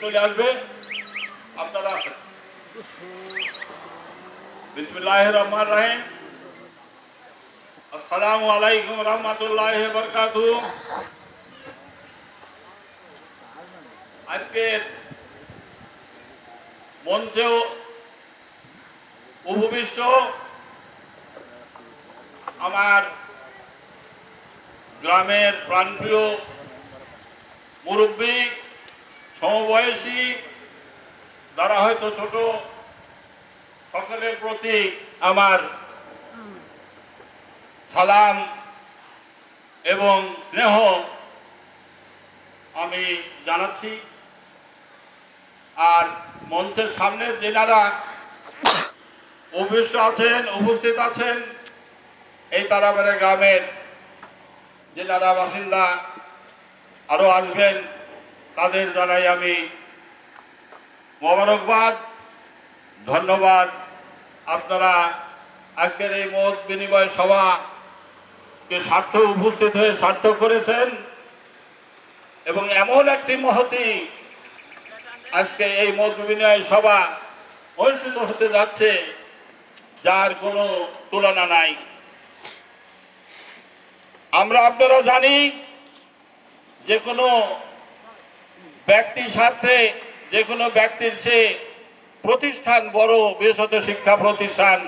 চলে আসবে আপনারা আলাইকুম রহমতুল্লাহ বরকাতু আজকের উপবিষ্ট আমার গ্রামের প্রাণপ্রিয় মুরব্বী সমবয়সী যারা হয়তো ছোট, সকলের প্রতি আমার সালাম এবং স্নেহ আমি জানাচ্ছি। আর মঞ্চের সামনে যেনারা উপবিষ্ট আছেন, উপস্থিত আছেন, এই তারাবাড়ি গ্রামের জেলারা বাসিন্দা আরও আসবেন তাদের দ্বারাই আমি মোবারকবাদ, ধন্যবাদ। আপনারা আজকের এই মত বিনিময় সভাকে স্বার্থ উপস্থিত হয়ে সার্থক করেছেন এবং এমন একটি মহতি আজকে এই মত বিনিময় সভা অনুষ্ঠিত হতে যাচ্ছে, যার কোনো তুলনা নাই। আমরা আপনারা জানি যে কোনো ব্যক্তি স্বার্থে যে কোনো ব্যক্তির চেয়ে প্রতিষ্ঠান বড় বেসত শিক্ষা প্রতিষ্ঠান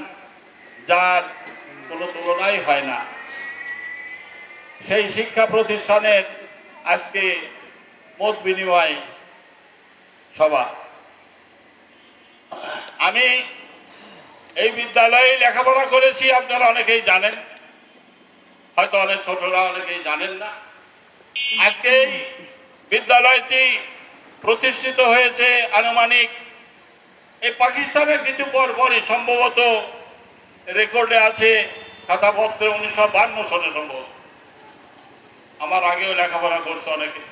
যার কোনো তুলনাই হয় না। সেই শিক্ষা প্রতিষ্ঠানের আজকে মত বিনিময় সভা। আমি এই বিদ্যালয়ে লেখাপড়া করেছি, আপনারা অনেকেই জানেন। হয়তো অনেক ছোটরা অনেকেই জানেন না। আজকে বিদ্যালয়টি প্রতিষ্ঠিত হয়েছে আনুমানিক এই পাকিস্তানের কিছু পর পরই, সম্ভবত রেকর্ডে আছে খাতাপত্রে উনিশশো বান্ন সনে সম্ভবত। আমার আগেও লেখাপড়া করতো অনেকে।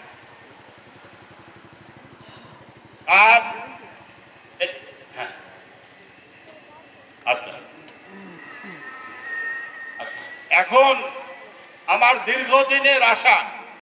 আর হ্যাঁ। আচ্ছা। আচ্ছা। এখন আমার দীর্ঘদিনের আশা